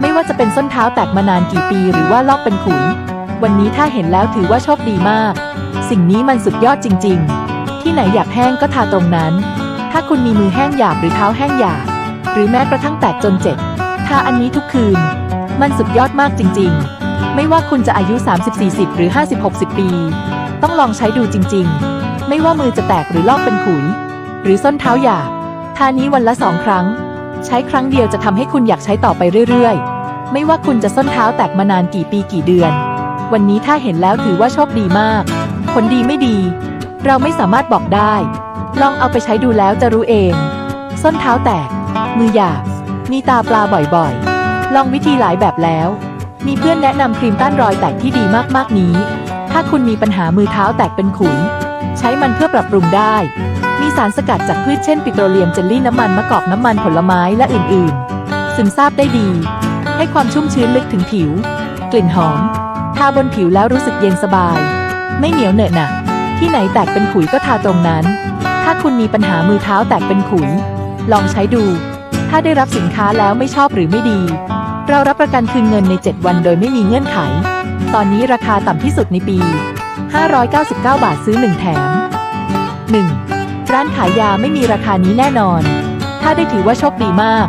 ไม่ว่าจะเป็นส้นเท้าแตกมานานกี่ปีหรือว่าลอกเป็นขุย วันนี้ถ้าเห็นแล้วถือว่าโชคดีมาก สิ่งนี้มันสุดยอดจริง ๆ ที่ไหนอยากแห้งก็ทาตรงนั้น ถ้าคุณมีมือแห้งหยาบหรือเท้าแห้งหยาบหรือแม้กระทั่งแตกจนเจ็บทาอันนี้ทุกคืน มันสุดยอดมากจริง ๆ ไม่ว่าคุณจะอายุ 30-40 หรือ 50-60 ปี ต้องลองใช้ดูจริง ๆ ไม่ว่ามือจะแตกหรือลอกเป็นขุย หรือส้นเท้าหยาบทานี้วันละสองครั้ง ใช้ครั้งเดียวจะทำให้คุณอยากใช้ต่อไปเรื่อยๆ ไม่ว่าคุณจะส้นเท้าแตกมานานกี่ปีกี่เดือน วันนี้ถ้าเห็นแล้วถือว่าโชคดีมาก ผลดีไม่ดี เราไม่สามารถบอกได้ ลองเอาไปใช้ดูแล้วจะรู้เอง ส้นเท้าแตก มือหยาบมีตาปลาบ่อยๆ ลองวิธีหลายแบบแล้ว มีเพื่อนแนะนำครีมต้านรอยแตกที่ดีมากๆนี้ ถ้าคุณมีปัญหามือเท้าแตกเป็นขุยใช้มันเพื่อปรับปรุงได้ มีสารสกัดจากพืชเช่น ปิโตรเลียมเจลลี่น้ำมันมะกอกน้ำมันผลไม้และอื่นๆ ซึมซาบได้ดี ให้ความชุ่มชื้นลึกถึงผิว กลิ่นหอม ทาบนผิวแล้วรู้สึกเย็นสบาย ไม่เหนียวเหนอะหนะที่ไหนแตกเป็นขุยก็ทาตรงนั้น ถ้าคุณมีปัญหามือเท้าแตกเป็นขุย ลองใช้ดู ถ้าได้รับสินค้าแล้วไม่ชอบหรือไม่ดี เรารับประกันคืนเงินใน 7 วันโดยไม่มีเงื่อนไข ตอนนี้ราคาต่ำที่สุดในปี 599 บาทซื้อ 1 แถม 1. ร้านขายยาไม่มีราคานี้แน่นอน ถ้าได้ถือว่าโชคดีมาก